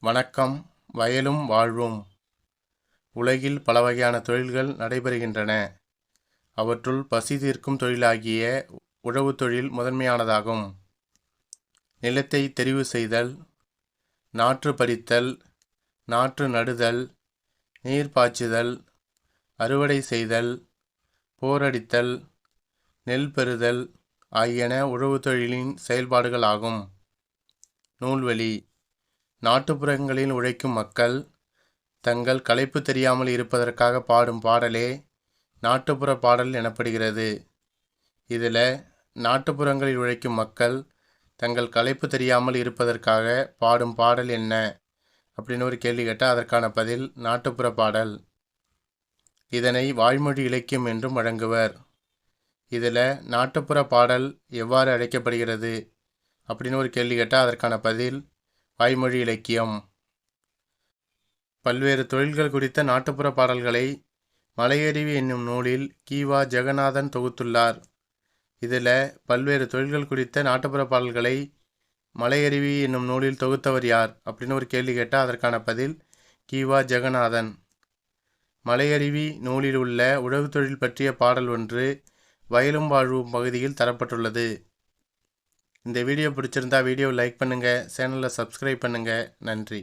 வணக்கம் வயலும் வாழ்வும். உலகில் பல வகையான தொழில்கள் நடைபெறுகின்றன. அவற்றுள் பசி தீர்க்கும் தொழிலாகிய உழவு தொழில் முதன்மையானதாகும். நிலத்தை தெரிவு செய்தல் நாற்று பறித்தல் நாற்று நடுதல் நீர் பாய்ச்சுதல் அறுவடை செய்தல் போரடித்தல் நெல் பெறுதல் ஆகியன உழவு தொழிலின் செயல்பாடுகளாகும். நூல்வழி நாட்டுப்புறங்களில் உழைக்கும் மக்கள் தங்கள் களைப்பு தெரியாமல் இருப்பதற்காக பாடும் பாடலே நாட்டுப்புற பாடல் எனப்படுகிறது. இதில் நாட்டுப்புறங்களில் உழைக்கும் மக்கள் தங்கள் களைப்பு தெரியாமல் இருப்பதற்காக பாடும் பாடல் என்ன? அப்படின்னு ஒரு கேள்வி கேட்டால் அதற்கான பதில் நாட்டுப்புற பாடல். இதனை வாய்மொழி இலக்கியம் என்றும் வழங்குவர். இதில் நாட்டுப்புற பாடல் எவ்வாறு அழைக்கப்படுகிறது? அப்படின்னு ஒரு கேள்வி கேட்டால் அதற்கான பதில் வாய்மொழி இலக்கியம். பல்வேறு தொழில்கள் குறித்த நாட்டுப்புற பாடல்களை மலையருவி என்னும் நூலில் கீவா ஜெகநாதன் தொகுத்துள்ளார். இதில் பல்வேறு தொழில்கள் குறித்த நாட்டுப்புற பாடல்களை மலையருவி என்னும் நூலில் தொகுத்தவர் யார்? அப்படின்னு ஒரு கேள்வி கேட்டால் அதற்கான பதில் கீவா ஜெகநாதன். மலையருவி நூலில் உள்ள உழவு தொழில் பற்றிய பாடல் ஒன்று வயலும் வாழ்வும் பகுதியில் தரப்பட்டுள்ளது. இந்த வீடியோ பிடிச்சிருந்தா வீடியோ லைக் பண்ணுங்கள் சேனலை சப்ஸ்கிரைப் பண்ணுங்கள் நன்றி.